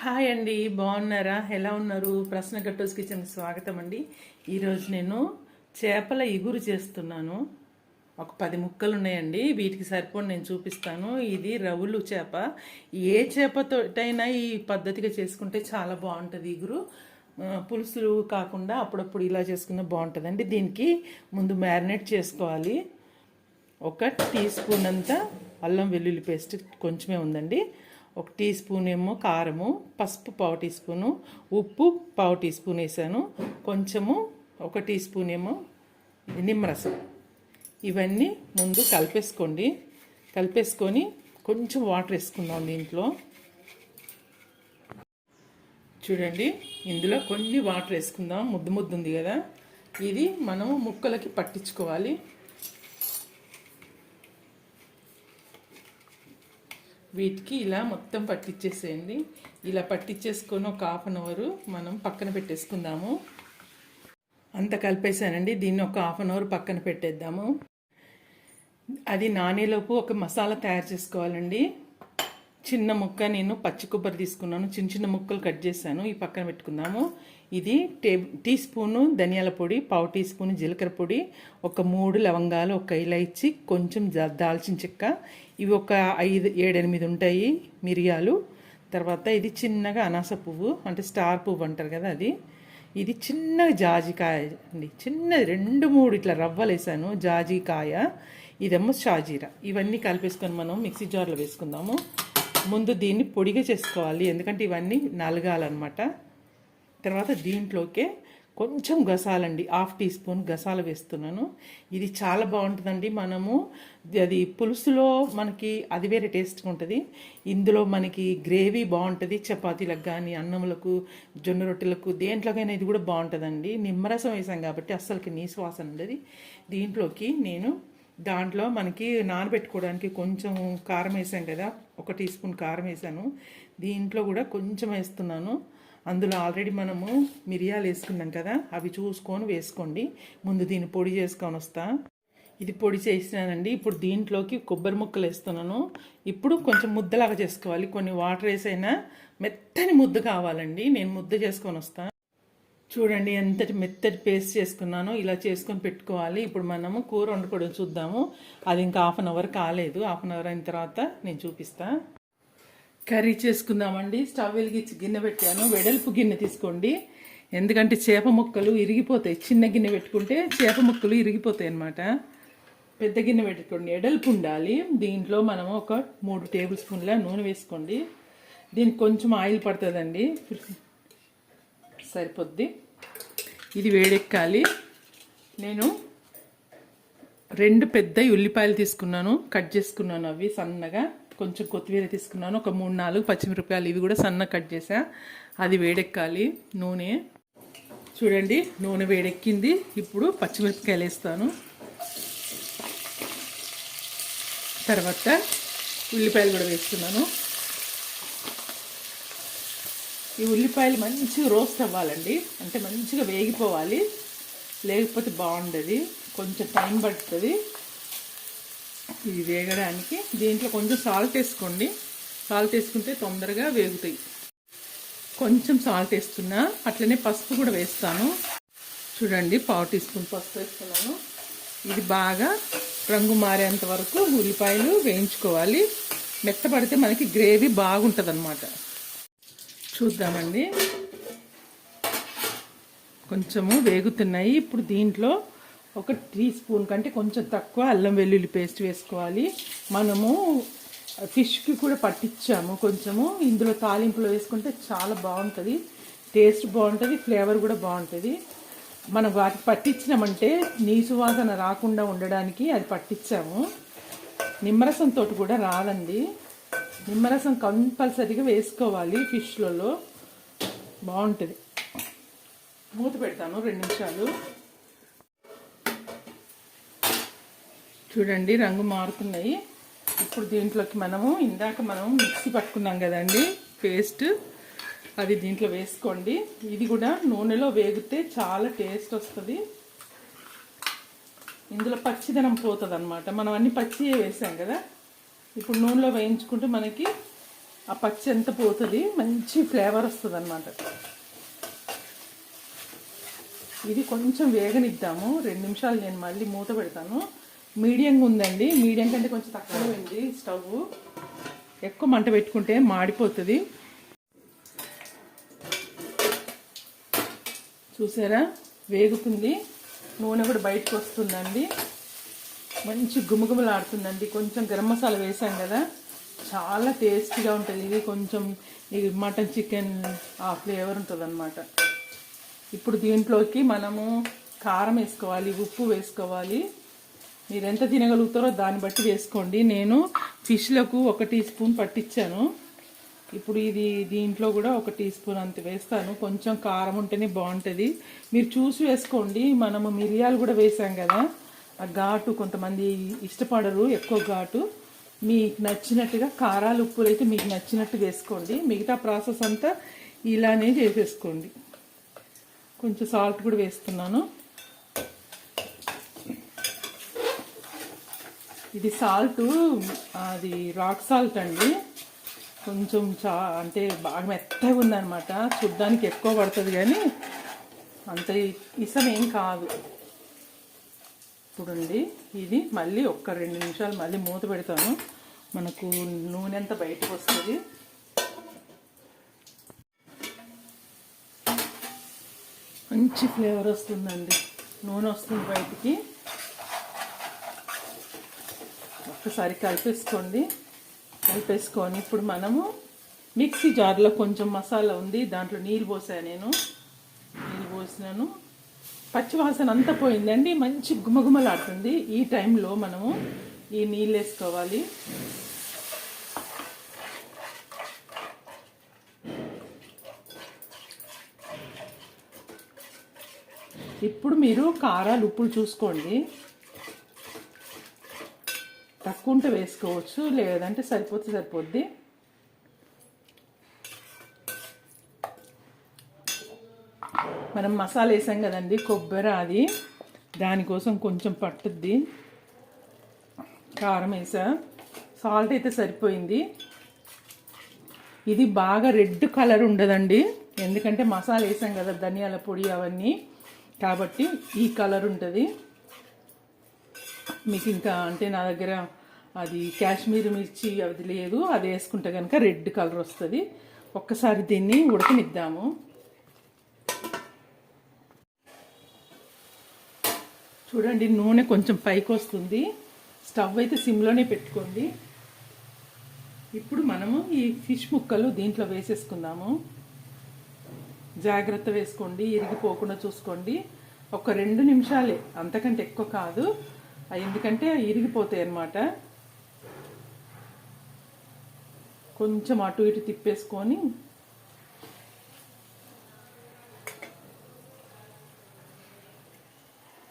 Hi అండి బాగున్నారా? ఎలా ఉన్నారు? ప్రశ్న గట్టోస్ కిచెన్కి స్వాగతం అండి. ఈరోజు నేను చేపల ఇగురు చేస్తున్నాను. ఒక పది ముక్కలు ఉన్నాయండి వీటికి సరిపోని నేను చూపిస్తాను. ఇది రవులు చేప. ఏ చేపతోటైనా ఈ పద్ధతిగా చేసుకుంటే చాలా బాగుంటుంది ఇగురు. పులుసులు కాకుండా అప్పుడప్పుడు ఇలా చేసుకున్న బాగుంటుందండి. దీనికి ముందు మ్యారినేట్ చేసుకోవాలి. ఒక టీ స్పూన్ అంతా అల్లం వెల్లుల్లి పేస్ట్ కొంచెమే ఉందండి. ఒక టీ స్పూన్ ఏమో కారము పసుపు పావు టీ స్పూను ఉప్పు పావు టీ స్పూన్ వేసాను. కొంచెము ఒక టీ స్పూన్ ఏమో నిమ్మరసం. ఇవన్నీ ముందు కలిపేసుకోండి. కలిపేసుకొని కొంచెం వాటర్ వేసుకుందాం దీంట్లో. చూడండి ఇందులో కొన్ని వాటర్ వేసుకుందాం. ముద్దు ముద్దు ఉంది కదా. ఇది మనము ముక్కలకి పట్టించుకోవాలి. వీటికి ఇలా మొత్తం పట్టించేసేయండి ఇలా పట్టించేసుకొని ఒక హాఫ్ అన్ అవర్ మనం పక్కన పెట్టేసుకుందాము. అంత కలిపేసానండి దీన్ని ఒక హాఫ్ అన్ అవర్ పక్కన పెట్టేద్దాము. అది నానేలోపు ఒక మసాలా తయారు చేసుకోవాలండి. చిన్న ముక్క నేను పచ్చి కొబ్బరి తీసుకున్నాను. చిన్న చిన్న ముక్కలు కట్ చేశాను. ఈ పక్కన పెట్టుకుందాము. ఇది టే టీ స్పూను ధనియాల పొడి పావు టీ స్పూన్ జీలకర్ర పొడి ఒక మూడు లవంగాలు ఒక ఇలాచి కొంచెం దాల్చిన చెక్క ఇవి ఒక ఐదు ఏడెనిమిది ఉంటాయి మిరియాలు. తర్వాత ఇది చిన్నగా అనాస పువ్వు అంటే స్టార్ పువ్వు అంటారు కదా అది. ఇది చిన్నగా జాజికాయ అండి. చిన్నది రెండు మూడు ఇట్లా రవ్వలేసాను జాజికాయ ఇదేమో షాజీరా. ఇవన్నీ కలిపేసుకొని మనం మిక్సీ జార్లో వేసుకుందాము. ముందు దీన్ని పొడిగా చేసుకోవాలి ఎందుకంటే ఇవన్నీ నలగాలన్నమాట. తర్వాత దీంట్లోకే కొంచెం గసాలండి హాఫ్ టీ స్పూన్ గసాలు వేస్తున్నాను. ఇది చాలా బాగుంటుందండి. మనము అది పులుసులో మనకి అది వేరే టేస్ట్గా ఉంటుంది. ఇందులో మనకి గ్రేవీ బాగుంటుంది. చపాతీలకు కానీ అన్నములకు జొన్న రొట్టెలకు దేంట్లోకైనా ఇది కూడా బాగుంటుందండి. నిమ్మరసం వేసాం కాబట్టి అస్సలకి నీసువాసన ఉండదు. దీంట్లోకి నేను దాంట్లో మనకి నానబెట్టుకోవడానికి కొంచెం కారం వేసాం కదా ఒక టీ స్పూన్ కారం వేసాను. దీంట్లో కూడా కొంచెం వేస్తున్నాను. అందులో ఆల్రెడీ మనము మిరియాలు వేసుకున్నాం కదా అవి చూసుకొని వేసుకోండి. ముందు దీన్ని పొడి చేసుకొని వస్తా. ఇది పొడి చేసినానండి. ఇప్పుడు దీంట్లోకి కొబ్బరి ముక్కలు వేస్తున్నాను. ఇప్పుడు కొంచెం ముద్దలాగా చేసుకోవాలి. కొన్ని వాటర్ వేసైనా మెత్తని ముద్ద కావాలండి. నేను ముద్ద చేసుకొని వస్తాను చూడండి ఎంతటి మెత్తటి పేస్ట్ చేసుకున్నానో ఇలా చేసుకొని పెట్టుకోవాలి. ఇప్పుడు మనము కూర వండుకోవడం చూద్దాము. అది ఇంకా హాఫ్ అన్ అవర్ కాలేదు. హాఫ్ అన్ అవర్ అయిన తర్వాత నేను చూపిస్తాను కర్రీ చేసుకుందామండి. స్టవ్ వెలిగించి గిన్నె పెట్టాను. వెడల్పు గిన్నె తీసుకోండి. ఎందుకంటే చేప ముక్కలు ఇరిగిపోతాయి. చిన్న గిన్నె పెట్టుకుంటే చేప ముక్కలు ఇరిగిపోతాయి అన్నమాట. పెద్ద గిన్నె పెట్టుకోండి. ఎడల్పు ఉండాలి. దీంట్లో మనము ఒక మూడు టేబుల్ స్పూన్ల నూనె వేసుకోండి. దీనికి కొంచెం ఆయిల్ పడుతుందండి. సరిపోద్ది. ఇది వేడెక్కాలి. నేను రెండు పెద్ద ఉల్లిపాయలు తీసుకున్నాను. కట్ చేసుకున్నాను అవి సన్నగా. కొంచెం కొత్తిమీర తీసుకున్నాను. ఒక మూడు నాలుగు పచ్చిమిరపకాయలు ఇవి కూడా సన్నగా కట్ చేసా అది వేడెక్కాలి. నూనె. చూడండి నూనె వేడెక్కింది. ఇప్పుడు పచ్చిమిరపకాయలు వేస్తాను. తర్వాత ఉల్లిపాయలు కూడా వేస్తున్నాను. ఈ ఉల్లిపాయలు మంచిగా రోస్ట్ అవ్వాలండి. అంటే మంచిగా వేగిపోవాలి. లేకపోతే బాగుండదు. కొంచెం టైం పడుతుంది. ఇది వేగడానికి దీంట్లో కొంచెం సాల్ట్ వేసుకోండి. సాల్ట్ వేసుకుంటే తొందరగా వేగుతాయి. కొంచెం సాల్ట్ వేస్తున్నా అట్లనే పసుపు కూడా వేస్తాను. చూడండి పావు టీ స్పూన్ పసుపు వేస్తున్నాను. ఇది బాగా రంగు మారేంత వరకు ఉల్లిపాయలు వేయించుకోవాలి. మెత్తపడితే మనకి గ్రేవీ బాగుంటుంది చూద్దామండి. కొంచెము వేగుతున్నాయి. ఇప్పుడు దీంట్లో ఒక టీ స్పూన్ కంటే కొంచెం తక్కువ అల్లం వెల్లుల్లి పేస్ట్ వేసుకోవాలి. మనము ఫిష్కి కూడా పట్టించాము కొంచెము. ఇందులో తాలింపులో వేసుకుంటే చాలా బాగుంటుంది. టేస్ట్ బాగుంటుంది ఫ్లేవర్ కూడా బాగుంటుంది. మనం వాటికి పట్టించినామంటే నీసు వాసన రాకుండా ఉండడానికి అది పట్టించాము. నిమ్మరసంతో కూడా రాదండి. నిమ్మరసం కంపల్సరీగా వేసుకోవాలి ఫిష్లలో. బాగుంటుంది. మూత పెడతాను రెండు నిమిషాలు. చూడండి రంగు మారుతున్నాయి. ఇప్పుడు దీంట్లోకి మనము ఇందాక మనం మిక్సీ పట్టుకున్నాం కదండి పేస్ట్. అది దీంట్లో వేసుకోండి. ఇది కూడా నూనెలో వేగితే చాలా టేస్ట్ వస్తుంది. ఇందులో పచ్చిదనం పోతుంది అనమాట మనం అన్ని పచ్చి వేసాం కదా? ఇప్పుడు నూనెలో వేయించుకుంటే మనకి ఆ పచ్చి ఎంత పోతుంది మంచి ఫ్లేవర్ వస్తుంది అనమాట ఇది కొంచెం వేగనిద్దాము. రెండు నిమిషాలు నేను మళ్ళీ మూత పెడతాను. మీడియంగా ఉందండి. మీడియం కంటే కొంచెం తక్కువ ఉంది స్టవ్. ఎక్కువ మంట పెట్టుకుంటే మాడిపోతుంది. చూసారా? వేగుతుంది. నూనె కూడా బయటకు వస్తుందండి. మంచి గుమగుమలాడుతుందండి. కొంచెం గరం మసాలా వేసాం కదా. చాలా టేస్టీగా ఉంటుంది. ఇది కొంచెం ఈ మటన్ చికెన్ ఆ ఫ్లేవర్ ఉంటుంది ఇప్పుడు దీంట్లోకి మనము కారం వేసుకోవాలి ఉప్పు వేసుకోవాలి. మీరు ఎంత తినగలుగుతారో దాన్ని బట్టి వేసుకోండి. నేను ఫిష్లకు ఒక టీ స్పూన్ పట్టించాను ఇప్పుడు ఇది దీంట్లో కూడా ఒక టీ స్పూన్ అంత వేస్తాను. కొంచెం కారం ఉంటేనే బాగుంటుంది. మీరు చూసి వేసుకోండి. మనము మిరియాలు కూడా వేసాం కదా. ఆ ఘాటు కొంతమంది ఇష్టపడరు ఎక్కువ ఘాటు. మీకు నచ్చినట్టుగా కారాలు ఉప్పులు అయితే మీకు నచ్చినట్టు వేసుకోండి. మిగతా ప్రాసెస్ అంతా ఇలానే చేసేసుకోండి. కొంచెం సాల్ట్ కూడా వేస్తున్నాను. ఇది సాల్ట్ అది రాక్ సాల్ట్ అండి. కొంచెం చా అంటే బాగా మెత్తగా ఉందన్నమాట. చూడ్డానికి ఎక్కువ పడుతుంది కానీ అంత ఇసం ఏం కాదు. ఇప్పుడుండి ఇది మళ్ళీ ఒక్క రెండు నిమిషాలు మళ్ళీ మూత పెడతాను. మనకు నూనె అంతా బయటకు వస్తుంది. మంచి ఫ్లేవర్ వస్తుందండి. నూనె వస్తుంది బయటికి. ఒక్కసారి కలిపేసుకోండి. కలిపేసుకొని ఇప్పుడు మనము మిక్సీ జార్లో కొంచెం మసాలా ఉంది. దాంట్లో నీళ్ళు పోసా నేను. నీళ్ళు పోసినాను. పచ్చివాసన అంతా పోయిందండి. మంచి గుమగుమలాడుతుంది ఈ టైంలో మనము ఈ నీళ్ళు వేసుకోవాలి. ఇప్పుడు మీరు కారాలు ఉప్పులు చూసుకోండి. తక్కువ ఉంటే వేసుకోవచ్చు లేదంటే సరిపోతే సరిపోద్ది. మనం మసాలా వేసాం కదండి కొబ్బరి అది. దానికోసం కొంచెం పట్టుద్ది. కారం వేసా. సాల్ట్ అయితే సరిపోయింది. ఇది బాగా రెడ్ కలర్ ఉండదండి. ఎందుకంటే మసాలా వేసాం కదా ధనియాల పొడి అవన్నీ. కాబట్టి ఈ కలర్ ఉంటుంది. మీకు ఇంకా అంటే నా దగ్గర అది కాశ్మీర్ మిర్చి అది లేదు అది వేసుకుంటే కనుక రెడ్ కలర్ వస్తుంది. ఒక్కసారి దీన్ని ఉడకనిద్దాము. చూడండి నూనె కొంచెం పైకి వస్తుంది. స్టవ్ అయితే సిమ్లోనే పెట్టుకోండి. ఇప్పుడు మనము ఈ ఫిష్ ముక్కలు దీంట్లో వేసేసుకుందాము. జాగ్రత్త వేసుకోండి ఇరిగిపోకుండా చూసుకోండి. ఒక రెండు నిమిషాలే అంతకంటే ఎక్కువ కాదు. ఎందుకంటే ఇరిగిపోతాయి అన్నమాట. కొంచెం అటు ఇటు తిప్పేసుకొని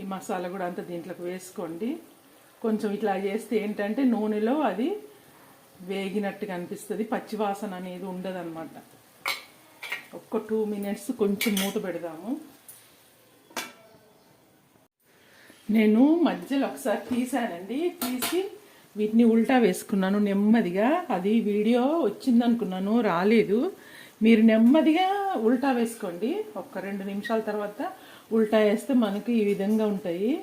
ఈ మసాలా కూడా అంతా దీంట్లోకి వేసుకోండి. కొంచెం ఇట్లా చేస్తే ఏంటంటే నూనెలో అది వేగినట్టుగా అనిపిస్తుంది. పచ్చివాసన అనేది ఉండదన్నమాట. ఒక్క టూ మినిట్స్ కొంచెం మూత పెడదాము. నేను మధ్యలో ఒకసారి తీసానండి తీసి వీటిని ఉల్టా వేసుకున్నాను నెమ్మదిగా. అది వీడియో వచ్చిందనుకున్నాను రాలేదు. మీరు నెమ్మదిగా ఉల్టా వేసుకోండి. ఒక రెండు నిమిషాల తర్వాత ఉల్టా వేస్తే మనకు ఈ విధంగా ఉంటాయి.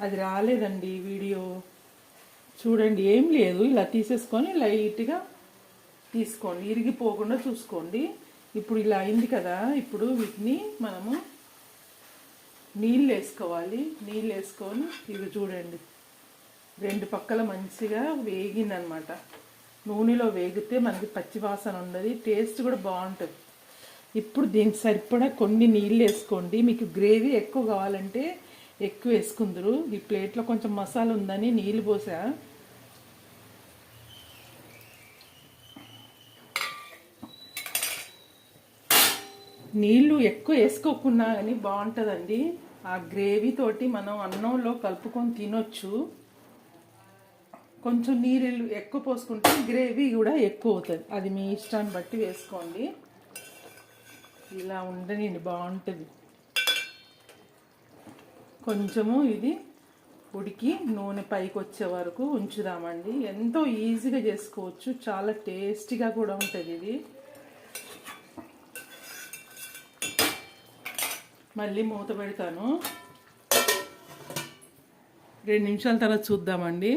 అది రాలేదండి వీడియో. చూడండి ఏం లేదు. ఇలా తీసేసుకొని లైట్గా తీసుకోండి. ఇరిగిపోకుండా చూసుకోండి. ఇప్పుడు ఇలా అయింది కదా. ఇప్పుడు వీటిని మనము నీళ్ళు వేసుకోవాలి నీళ్ళు వేసుకొని ఇవి చూడండి. రెండు పక్కల మంచిగా వేగిందనమాట. నూనెలో వేగితే మనకి పచ్చివాసన ఉండదు. టేస్ట్ కూడా బాగుంటుంది. ఇప్పుడు దీనికి సరిపడా కొన్ని నీళ్ళు వేసుకోండి మీకు గ్రేవీ ఎక్కువ కావాలంటే ఎక్కువ వేసుకుందరు. ఈ ప్లేట్లో కొంచెం మసాలా ఉందని నీళ్ళు పోసా. నీళ్ళు ఎక్కువ వేసుకోకున్నా కానీ బాగుంటుందండి ఆ గ్రేవీ తోటి మనం అన్నంలో కలుపుకొని తినొచ్చు. కొంచెం నీళ్ళు ఎక్కువ పోసుకుంటే గ్రేవీ కూడా ఎక్కువ అవుతుంది. అది మీ ఇష్టాన్ని బట్టి వేసుకోండి. ఇలా ఉండనండి బాగుంటుంది కొంచెము ఇది ఉడికి నూనె పైకి వచ్చే వరకు ఉంచుదామండి. ఎంతో ఈజీగా చేసుకోవచ్చు. చాలా టేస్టీగా కూడా ఉంటుంది ఇది. మళ్ళీ మూత పెడతాను. రెండు నిమిషాల తర్వాత చూద్దామండి.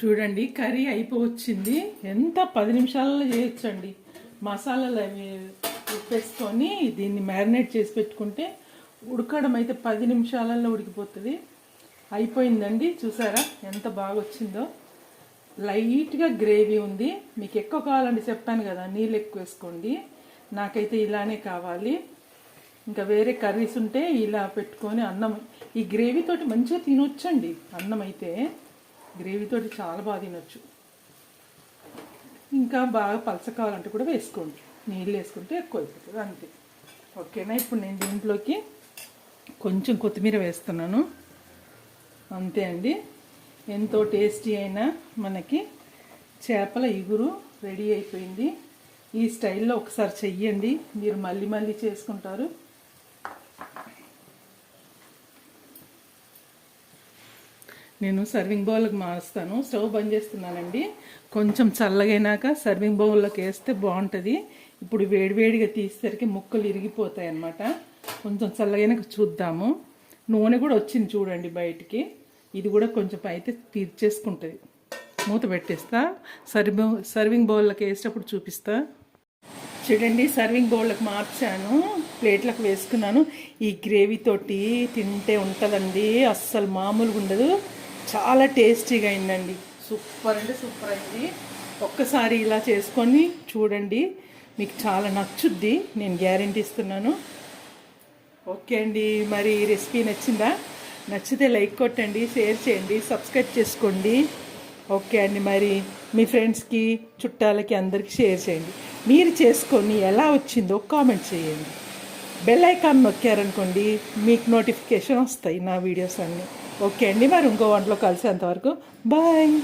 చూడండి కర్రీ అయిపోవచ్చింది. ఎంత పది నిమిషాలలో చేయొచ్చండి. మసాలాలు అవి ఉప్పేసుకొని దీన్ని మ్యారినేట్ చేసి పెట్టుకుంటే ఉడకడం అయితే పది నిమిషాలలో ఉడికిపోతుంది. అయిపోయిందండి. చూసారా ఎంత బాగా వచ్చిందో లైట్గా గ్రేవీ ఉంది. మీకు ఎక్కువ కావాలండి చెప్పాను కదా నీళ్ళు ఎక్కువ వేసుకోండి. నాకైతే ఇలానే కావాలి. ఇంకా వేరే కర్రీస్ ఉంటే ఇలా పెట్టుకొని అన్నం. ఈ గ్రేవీ తోటి మంచిగా తినొచ్చండి. అన్నం అయితే గ్రేవీతోటి చాలా బాగా తినొచ్చు. ఇంకా బాగా పలస కావాలంటే కూడా వేసుకోండి. నీళ్ళు వేసుకుంటే ఎక్కువ అయిపోతుంది అంతే. ఓకేనా? ఇప్పుడు నేను దీంట్లోకి కొంచెం కొత్తిమీర వేస్తున్నాను. అంతే అండి. ఎంతో టేస్టీ అయిన మనకి చేపల ఇగురు రెడీ అయిపోయింది. ఈ స్టైల్లో ఒకసారి చెయ్యండి. మీరు మళ్ళీ మళ్ళీ చేసుకుంటారు. నేను సర్వింగ్ బౌల్కి మారుస్తాను. స్టవ్ బంద్ చేస్తున్నానండి. కొంచెం చల్లగైనాక సర్వింగ్ బౌల్లోకి వేస్తే బాగుంటుంది. ఇప్పుడు వేడివేడిగా తీసేసరికి ముక్కలు ఇరిగిపోతాయి అన్నమాట. కొంచెం చల్లగైనాక చూద్దాము. నూనె కూడా వచ్చింది చూడండి బయటికి. ఇది కూడా కొంచెం అయితే తీర్చేసుకుంటుంది. మూత పెట్టేస్తా. సర్వింగ్ సర్వింగ్ బౌల్లోకి వేసేటప్పుడు చూపిస్తా. చూడండి సర్వింగ్ బౌల్కి మార్చాను. ప్లేట్లకు వేసుకున్నాను. ఈ గ్రేవీ తోటి తింటే ఉంటుందండి. అస్సలు మామూలుగా ఉండదు చాలా టేస్టీగా అయిందండి. సూపర్ అంటే సూపర్ అయింది. ఒక్కసారి ఇలా చేసుకొని చూడండి. మీకు చాలా నచ్చుద్ది నేను గ్యారంటీ ఇస్తున్నాను. ఓకే అండి మరి రెసిపీ నచ్చిందా? నచ్చితే లైక్ కొట్టండి షేర్ చేయండి సబ్స్క్రైబ్ చేసుకోండి. ఓకే అండి మరి మీ ఫ్రెండ్స్కి చుట్టాలకి అందరికీ షేర్ చేయండి. మీరు చేసుకొని ఎలా వచ్చిందో కామెంట్ చేయండి. బెల్ ఐకాన్ నొక్కారనుకోండి మీకు నోటిఫికేషన్ వస్తాయి నా వీడియోస్ అన్నీ. ఓకే అండి మరి ఇంకో వంటలో కలిసేంతవరకు. బాయ్